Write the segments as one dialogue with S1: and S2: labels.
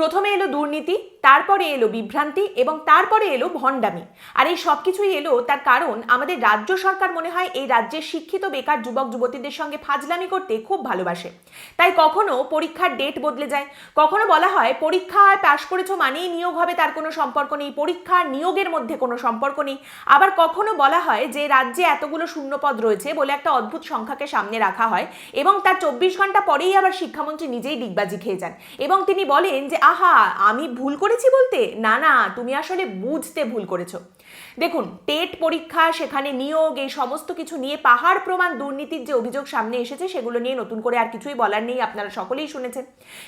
S1: প্রথমে এলো দুর্নীতি, তারপরে এলো বিভ্রান্তি এবং তারপরে এলো ভণ্ডামি। আর এই সব কিছুই এলো তার কারণ আমাদের রাজ্য সরকার মনে হয় এই রাজ্যের শিক্ষিত, বেকার যুবক, যুবতীদের সঙ্গে ফাজলামি করতে খুব ভালোবাসে। তাই কখনো পরীক্ষার ডেট বদলে যায়। কখনো বলা হয় পরীক্ষায় পাশ করেছ মানেই নিয়োগ হবে, তার কোনো সম্পর্ক নেই। পরীক্ষা নিয়োগের মধ্যে কোনো সম্পর্ক নেই। আবার কখনো বলা হয় যে রাজ্যে এতগুলো শূন্যপদ রয়েছে বলে একটা অদ্ভুত সংখ্যাকে সামনে রাখা হয় এবং তার চব্বিশ ঘণ্টা পরেই আবার শিক্ষামন্ত্রী নিজেই ডিগবাজি খেয়ে যান। এবং তিনি বলেন যে আহা আমি ভুল করেছি বলতে? না না তুমি আসলে বুঝতে ভুল করেছ। দেখুন, টেট পরীক্ষা, সেখানে নিয়োগ, এই সমস্ত কিছু নিয়ে পাহাড় প্রমাণ দুর্নীতির যে অভিযোগ সামনে এসেছে, সেগুলো নিয়ে নতুন করে আর কিছুই বলার নেই, আপনারা সকলেই শুনেছেন।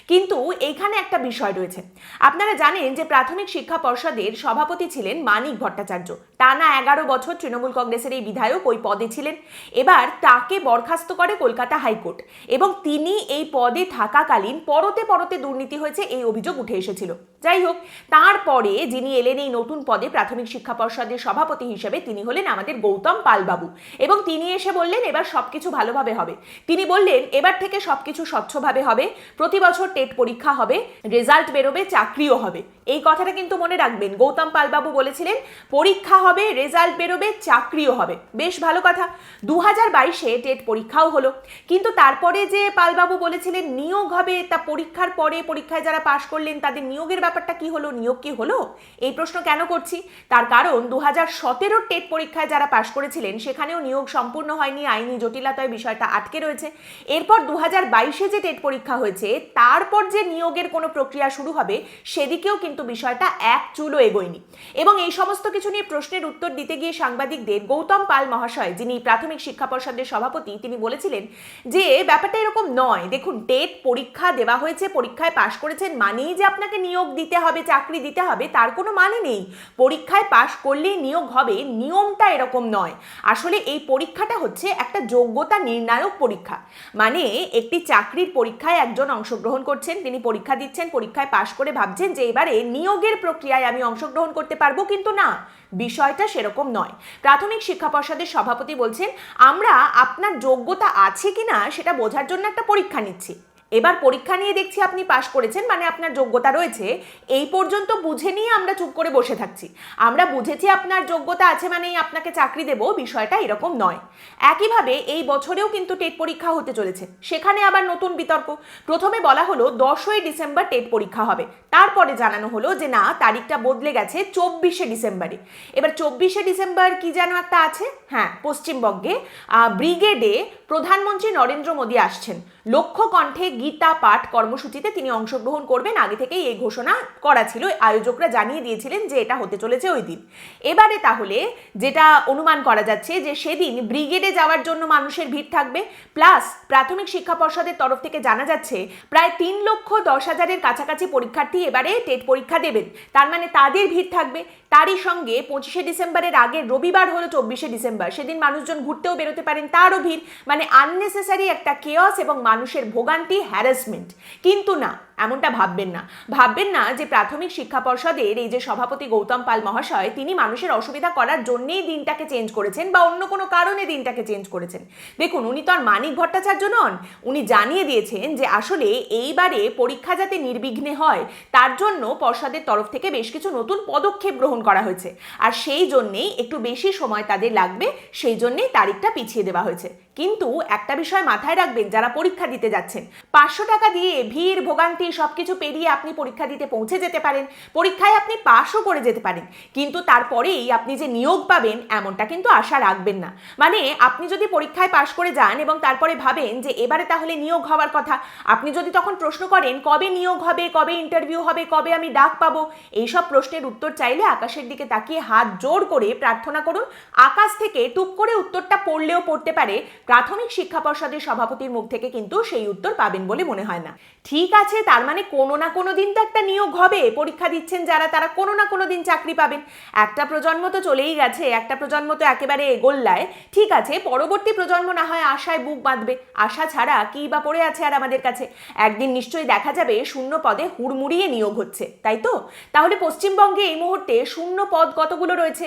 S1: কিন্তু এইখানে একটা বিষয় রয়েছে। আপনারা জানেন যে প্রাথমিক শিক্ষা পর্ষদের সভাপতি ছিলেন মানিক ভট্টাচার্য। টানা এগারো বছর তৃণমূল কংগ্রেসের এই বিধায়ক ওই পদে ছিলেন। এবার তাকে বরখাস্ত করে কলকাতা হাইকোর্ট এবং তিনি এই পদে থাকাকালীন পরতে পরতে দুর্নীতি হয়েছে, এই অভিযোগ উঠে এসেছিল। যাই হোক, তারপরে যিনি এলেন এই নতুন পদে প্রাথমিক শিক্ষা পর্ষদের সভাপতি হিসেবে, তিনি হলেন আমাদের গৌতম পালবাবু। এবং তিনি এসে বললেন, এবার সবকিছু ভালোভাবে হবে। তিনি বললেন, এবার থেকে সবকিছু স্বচ্ছভাবে হবে, প্রতি বছর টেট পরীক্ষা হবে, রেজাল্ট বেরোবে, চাকরিও হবে। এই কথাটা কিন্তু মনে রাখবেন। গৌতম পালবাবু বলেছিলেন, পরীক্ষা হবে, রেজাল্ট বেরোবে, চাকরিও হবে। বেশ ভালো কথা। দু হাজার বাইশে টেট পরীক্ষাও হলো। কিন্তু তারপরে যে পালবাবু বলেছিলেন, নিয়োগ হবে, তা পরীক্ষার পরে পরীক্ষায় যারা পাশ করলেন, তাদের নিয়োগের ব্যাপারটা কি হলো, নিয়োগ কি হলো, এই প্রশ্ন কেন করছি? তার কারণ দু হাজার সতেরোর টেট পরীক্ষায় যারা পাশ করেছিলেন, সেখানেও নিয়োগ সম্পূর্ণ হয়নি, আইনি জটিলতায় বিষয়টা আটকে রয়েছে। এরপর দু হাজার বাইশে যে টেট পরীক্ষা হয়েছে, তারপর যে নিয়োগের কোনো প্রক্রিয়া শুরু হবে, সেদিকেও কিন্তু বিষয়টা এক চুলও এগোয়নি। এবং এই সমস্ত কিছু নিয়ে প্রশ্নের উত্তর দিতে গিয়ে সাংবাদিকদের গৌতম পাল মহাশয়, যিনি প্রাথমিক শিক্ষা পর্ষদের সভাপতি, তিনি বলেছিলেন যে, ব্যাপারটা এরকম নয়। দেখুন, টেট পরীক্ষা দেওয়া হয়েছে, পরীক্ষায় পাশ করেছেন মানেই যে আপনাকে নিয়োগ দিতে হবে, চাকরি দিতে হবে, তার কোনো মানে নেই। পরীক্ষায় পাশ করলেই নিয়োগ হবে, নিয়মটা এরকম নয়। আসলে এই পরীক্ষাটা হচ্ছে একটা যোগ্যতা নির্ণায়ক পরীক্ষা। মানে একটি চাকরির পরীক্ষায় একজন অংশগ্রহণ করছেন, তিনি পরীক্ষা দিচ্ছেন, পরীক্ষায় পাশ করে ভাবছেন যে এবারে নিয়োগের প্রক্রিয়ায় আমি অংশগ্রহণ করতে পারব কিন্তু না। বিষয়টা সেরকম নয়। প্রাথমিক শিক্ষা পর্ষদের সভাপতি বলছেন, আমরা আপনার যোগ্যতা আছে কিনা সেটা বোঝার জন্য একটা পরীক্ষা নিচ্ছি। এবার পরীক্ষা নিয়ে দেখছি আপনি পাশ করেছেন মানে আপনার যোগ্যতা রয়েছে। এই পর্যন্ত বুঝে নিয়ে আমরা চুপ করে বসে থাকছি। আমরা বুঝেছি আপনার যোগ্যতা আছে মানেই আপনাকে চাকরি দেব, বিষয়টা এরকম নয়। একইভাবে এই বছরেও কিন্তু টেট পরীক্ষা হতে চলেছে। সেখানে আবার নতুন বিতর্ক। প্রথমে বলা হলো, দশই ডিসেম্বর টেট পরীক্ষা হবে। তারপরে জানানো হলো যে না, তারিখটা বদলে গেছে চব্বিশে ডিসেম্বরে। এবার চব্বিশে ডিসেম্বর কি যেন একটা আছে? হ্যাঁ পশ্চিমবঙ্গে ব্রিগেডে প্রধানমন্ত্রী নরেন্দ্র মোদী আসছেন। লক্ষ্য কণ্ঠে গীতা পাঠ কর্মসূচিতে তিনি অংশগ্রহণ করবেন। আগে থেকেই এই ঘোষণা করা ছিল। আয়োজকরা জানিয়ে দিয়েছিলেন যে এটা হতে চলেছে ওই দিন। এবারে তাহলে যেটা অনুমান করা যাচ্ছে যে সেদিন ব্রিগেডে যাওয়ার জন্য মানুষের ভিড় থাকবে। প্লাস প্রাথমিক শিক্ষা পর্ষদের তরফ থেকে জানা যাচ্ছে, প্রায় তিন লক্ষ দশ হাজারের কাছাকাছি পরীক্ষার্থী এবারে টেট পরীক্ষা দেবেন। তার মানে তাদের ভিড় থাকবে। তারই সঙ্গে পঁচিশে ডিসেম্বরের আগে রবিবার হলো চব্বিশে ডিসেম্বর। সেদিন মানুষজন ঘুরতেও বেরোতে পারেন। তারও ভিড়। মানে আননেসেসারি একটা কেয়স এবং মানুষের ভোগান্তি হ্যারাসমেন্ট কিন্তু না, এমনটা ভাববেন না। ভাববেন না যে প্রাথমিক শিক্ষা পর্ষদের এই যে সভাপতি গৌতম পাল মহাশয়, তিনি মানুষের অসুবিধা করার জন্যেই দিনটাকে চেঞ্জ করেছেন বা অন্য কোনো কারণে দিনটাকে চেঞ্জ করেছেন। দেখুন, উনি তো আর মানিক ভট্টাচার্য নন। উনি জানিয়ে দিয়েছেন যে আসলে এইবারে পরীক্ষা যাতে নির্বিঘ্নে হয়, তার জন্য পর্ষদের তরফ থেকে বেশ কিছু নতুন পদক্ষেপ গ্রহণ করা হয়েছে। আর সেই জন্যেই একটু বেশি সময় তাদের লাগবে, সেই জন্যেই তারিখটা পিছিয়ে দেওয়া হয়েছে। কিন্তু একটা বিষয় মাথায় রাখবেন, যারা পরীক্ষা দিতে যাচ্ছেন। পাঁচশো টাকা দিয়ে ভিড়, ভোগান্তি সবকিছু পেরিয়ে আপনি পরীক্ষা দিতে পৌঁছে যেতে পারেন। পরীক্ষায় আপনি পাশও করে যেতে পারেন। কিন্তু তারপরেই আপনি যে নিয়োগ পাবেন, এমনটা কিন্তু আশা রাখবেন না। মানে আপনি যদি পরীক্ষায় পাশ করে যান এবং তারপরে ভাবেন যে এবারে তাহলে নিয়োগ হওয়ার কথা, আপনি যদি তখন প্রশ্ন করেন, কবে নিয়োগ হবে, কবে ইন্টারভিউ হবে, কবে আমি ডাক পাবো? এইসব প্রশ্নের উত্তর চাইলে আকাশের দিকে তাকিয়ে হাত জোর করে প্রার্থনা করুন। আকাশ থেকে টুক করে উত্তরটা পড়লেও পড়তে পারে প্রাথমিক শিক্ষা পর্ষদের সভাপতির মুখ থেকে কিন্তু সেই উত্তর পাবেন বলে মনে হয় না। ঠিক আছে, তার মানে কোনো না কোনো দিন তো একটা নিয়োগ হবে। পরীক্ষা দিচ্ছেন যারা, তারা কোনো না কোনো দিন চাকরি পাবেন। একটা প্রজন্ম তো চলেই গেছে, একটা প্রজন্ম তো একেবারে এগোল্লায়। ঠিক আছে, পরবর্তী প্রজন্ম না হয় আশায় বুক বাঁধবে। আশা ছাড়া কি বা পড়ে আছে আর আমাদের কাছে? একদিন নিশ্চয়ই দেখা যাবে, শূন্য পদে হুড়মুড়িয়ে নিয়োগ হচ্ছে, তাই তো? তাহলে পশ্চিমবঙ্গে এই মুহূর্তে শূন্য পদ কতগুলো রয়েছে?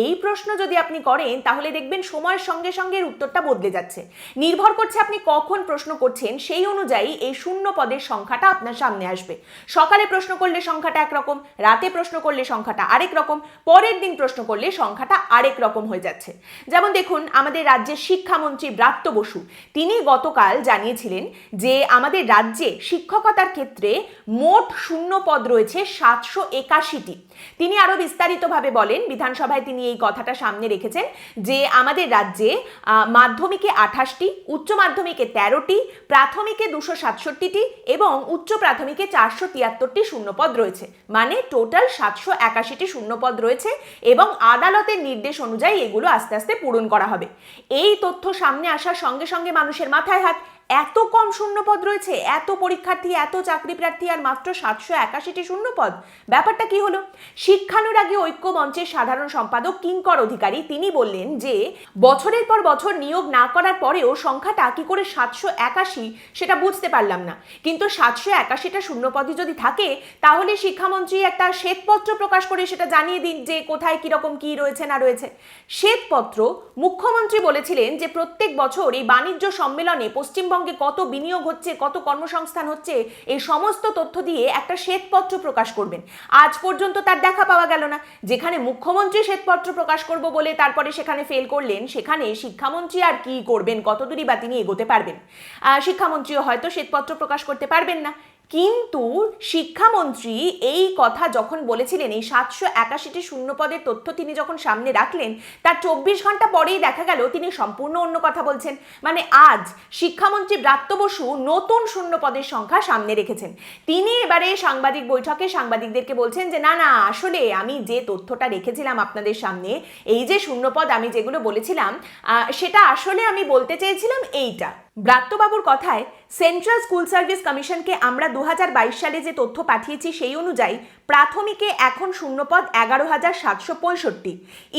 S1: এই প্রশ্ন যদি আপনি করেন, তাহলে দেখবেন সময়ের সঙ্গে সঙ্গে এর উত্তরটা বদলে যাচ্ছে। নির্ভর করছে আপনি কখন প্রশ্ন করছেন, সেই অনুযায়ী এই শূন্য পদের সংখ্যাটা আপনার সামনে আসবে। সকালে প্রশ্ন করলে সংখ্যাটা একরকম, রাতে প্রশ্ন করলে সংখ্যাটা আরেক রকম, পরের দিন প্রশ্ন করলে সংখ্যাটা আরেক রকম হয়ে যাচ্ছে। যেমন দেখুন, আমাদের রাজ্যের শিক্ষামন্ত্রী ব্রাত্য বসু, তিনি গতকাল জানিয়েছিলেন যে আমাদের রাজ্যে শিক্ষকতার ক্ষেত্রে মোট শূন্য পদ রয়েছে সাতশো একাশিটি। তিনি আরও বিস্তারিতভাবে বলেন, বিধানসভায় তিনি এই কথাটা সামনে রেখেছেন যে আমাদের রাজ্যে মাধ্যমিকে আঠাশটি, উচ্চ মাধ্যমিকে তেরোটি, প্রাথমিকে দুশো সাতষট্টিটি এবং উচ্চ প্রাথমিকে চারশো তিয়াত্তরটি শূন্যপদ রয়েছে। মানে টোটাল সাতশো একাশিটি শূন্যপদ রয়েছে এবং আদালতের নির্দেশ অনুযায়ী এগুলো আস্তে আস্তে পূরণ করা হবে। এই তথ্য সামনে আসার সঙ্গে সঙ্গে মানুষের মাথায় হাত, এত কম শূন্যপদ রয়েছে, এত পরীক্ষার্থী, এত চাকরি প্রার্থী আর মাত্র সাতশো একাশিটি শূন্যপদ। ব্যাপারটা কি হলো? শিক্ষানুরাগী ঐক্য মঞ্চের সাধারণ সম্পাদক কিঙ্কর অধিকারী, তিনি বললেন যে, বছরের পর বছর নিয়োগ না করার পরেও সংখ্যাটা কি করে সাতশো একাশি সেটা বুঝতে পারলাম না। কিন্তু সাতশো একাশিটা শূন্যপদই যদি থাকে, তাহলে শিক্ষামন্ত্রী একটা শ্বেতপত্র প্রকাশ করে সেটা জানিয়ে দিন যে কোথায় কীরকম কি রয়েছে না রয়েছে। শ্বেতপত্র, মুখ্যমন্ত্রী বলেছিলেন যে প্রত্যেক বছর এই বাণিজ্য সম্মেলনে পশ্চিমবঙ্গে কত বিনিয়োগ হচ্ছে, কত কর্মসংস্থান হচ্ছে, এই সমস্ত তথ্য দিয়ে একটা শ্বেতপত্র প্রকাশ করবেন। আজ পর্যন্ত তার দেখা পাওয়া গেল না। যেখানে মুখ্যমন্ত্রী শ্বেতপত্র প্রকাশ করব বলে তারপরে সেখানে ফেল করলেন, সেখানে শিক্ষামন্ত্রী আর কি করবেন, কতদূরই বা তিনি এগোতে পারবেন? শিক্ষামন্ত্রীও হয়তো শ্বেতপত্র প্রকাশ করতে পারবেন না। কিন্তু শিক্ষামন্ত্রী এই কথা যখন বলেছিলেন, এই সাতশো একাশিটি শূন্যপদের তথ্য তিনি যখন সামনে রাখলেন, তার চব্বিশ ঘণ্টা পরেই দেখা গেল তিনি সম্পূর্ণ অন্য কথা বলছেন। মানে আজ শিক্ষামন্ত্রী ব্রাত্য বসু নতুন শূন্যপদের সংখ্যা সামনে রেখেছেন। তিনি এবারে সাংবাদিক বৈঠকে সাংবাদিকদেরকে বলছেন যে, না না, আসলে আমি যে তথ্যটা রেখেছিলাম আপনাদের সামনে, এই যে শূন্যপদ আমি যেগুলো বলেছিলাম সেটা আসলে আমি বলতে চেয়েছিলাম এইটা। ব্রাত্যবাবুর কথায় সেন্ট্রাল স্কুল সার্ভিস কমিশনকে আমরা দু হাজার বাইশ সালে যে তথ্য পাঠিয়েছি সেই অনুযায়ী প্রাথমিকে এখন শূন্যপদ এগারো হাজার সাতশো পঁয়ষট্টি।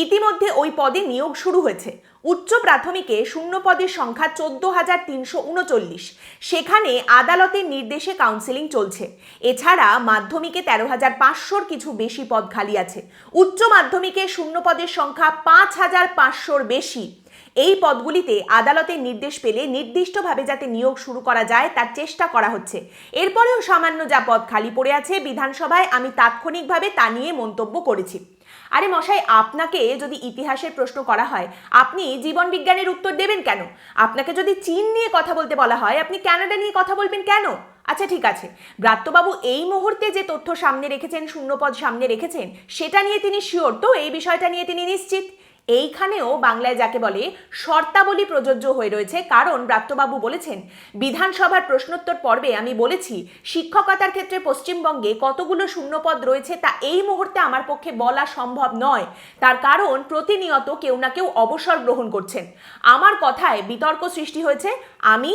S1: ইতিমধ্যে ওই পদে নিয়োগ শুরু হয়েছে। উচ্চ প্রাথমিকে শূন্য পদের সংখ্যা চোদ্দ হাজার তিনশো উনচল্লিশ। সেখানে আদালতের নির্দেশে কাউন্সেলিং চলছে। এছাড়া মাধ্যমিকে তেরো হাজার পাঁচশোর কিছু বেশি পদ খালি আছে। উচ্চ মাধ্যমিকে শূন্য পদের সংখ্যা পাঁচ হাজার পাঁচশোর বেশি। এই পদগুলিতে আদালতের নির্দেশ পেলে নির্দিষ্টভাবে যাতে নিয়োগ শুরু করা যায় তার চেষ্টা করা হচ্ছে। এরপরেও সামান্য যা পদ খালি পড়ে আছে বিধানসভায় আমি তাৎক্ষণিকভাবে তা নিয়ে মন্তব্য করেছি। আরে মশাই, আপনাকে যদি ইতিহাসের প্রশ্ন করা হয়, আপনি জীবন বিজ্ঞানের উত্তর দেবেন কেন? আপনাকে যদি চীন নিয়ে কথা বলতে বলা হয়, আপনি কানাডা নিয়ে কথা বলবেন কেন? আচ্ছা ঠিক আছে। ব্রাত্যবাবু, এই মুহূর্তে যে তথ্য সামনে রেখেছেন, শূন্যপদ সামনে রেখেছেন, সেটা নিয়ে তিনি শিওর তো এই বিষয়টা নিয়ে তিনি নিশ্চিত। এইখানেও বাংলায় যাকে বলে শর্তাবলী প্রযোজ্য হয়ে রয়েছে কারণ ব্রাত্যবাবু বলেছেন, বিধানসভার প্রশ্নোত্তর পর্বে আমি বলেছি, শিক্ষকতার ক্ষেত্রে পশ্চিমবঙ্গে কতগুলো শূন্যপদ রয়েছে তা এই মুহূর্তে আমার পক্ষে বলা সম্ভব নয়। তার কারণ প্রতিনিয়ত কেউ না কেউ অবসর গ্রহণ করছেন। আমার কথায় বিতর্ক সৃষ্টি হয়েছে, আমি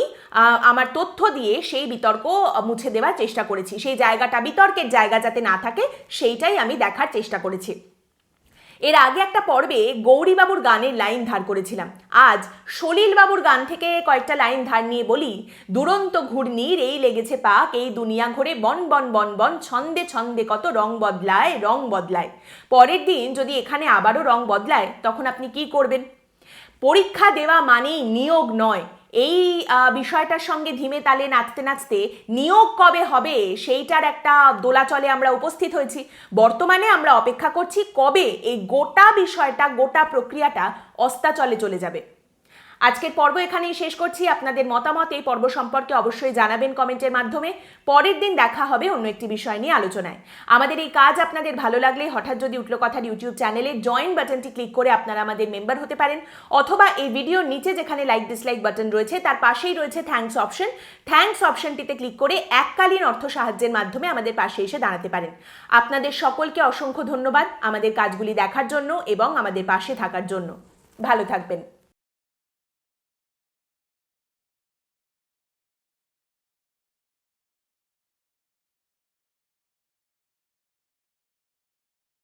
S1: আমার তথ্য দিয়ে সেই বিতর্ক মুছে দেওয়ার চেষ্টা করেছি। সেই জায়গাটা বিতর্কের জায়গা যাতে না থাকে, সেইটাই আমি দেখার চেষ্টা করেছি। এর আগে একটা পর্বে গৌরীবাবুর গানের লাইন ধার করেছিলাম। আজ সলিলবাবুর গান থেকে কয়েকটা লাইন ধার নিয়ে বলি, দুরন্ত ঘূর্ণির এই লেগেছে পাক, এই দুনিয়া ঘরে বন বন বন বন, ছন্দে ছন্দে কত রং বদলায় রং বদলায়। পরের দিন যদি এখানে আবারও রং বদলায়, তখন আপনি কি করবেন? পরীক্ষা দেওয়া মানেই নিয়োগ নয় এই বিষয়টার সঙ্গে ধীমে তালে নাচতে নাচতে নিয়োগ কবে হবে সেইটার একটা দোলাচলে আমরা উপস্থিত হয়েছি। বর্তমানে আমরা অপেক্ষা করছি কবে এই গোটা বিষয়টা, গোটা প্রক্রিয়াটা অস্তাচলে চলে যাবে। আজকের পর্ব এখানেই শেষ করছি। আপনাদের মতামত এই পর্ব সম্পর্কে অবশ্যই জানাবেন কমেন্টের মাধ্যমে। পরের দিন দেখা হবে অন্য একটি বিষয় নিয়ে আলোচনায়। আমাদের এই কাজ আপনাদের ভালো লাগলে, হঠাৎ যদি উঠল কথার ইউটিউব চ্যানেলে জয়েন বাটনটি ক্লিক করে আপনারা আমাদের মেম্বার হতে পারেন। অথবা এই ভিডিওর নিচে যেখানে লাইক ডিসলাইক বাটন রয়েছে, তার পাশেই রয়েছে থ্যাঙ্কস অপশন থ্যাঙ্কস অপশনটিতে ক্লিক করে এককালীন অর্থ সাহায্যের মাধ্যমে আমাদের পাশে এসে দাঁড়াতে পারেন। আপনাদের সকলকে অসংখ্য ধন্যবাদ আমাদের কাজগুলি দেখার জন্য এবং আমাদের পাশে থাকার জন্য। ভালো থাকবেন।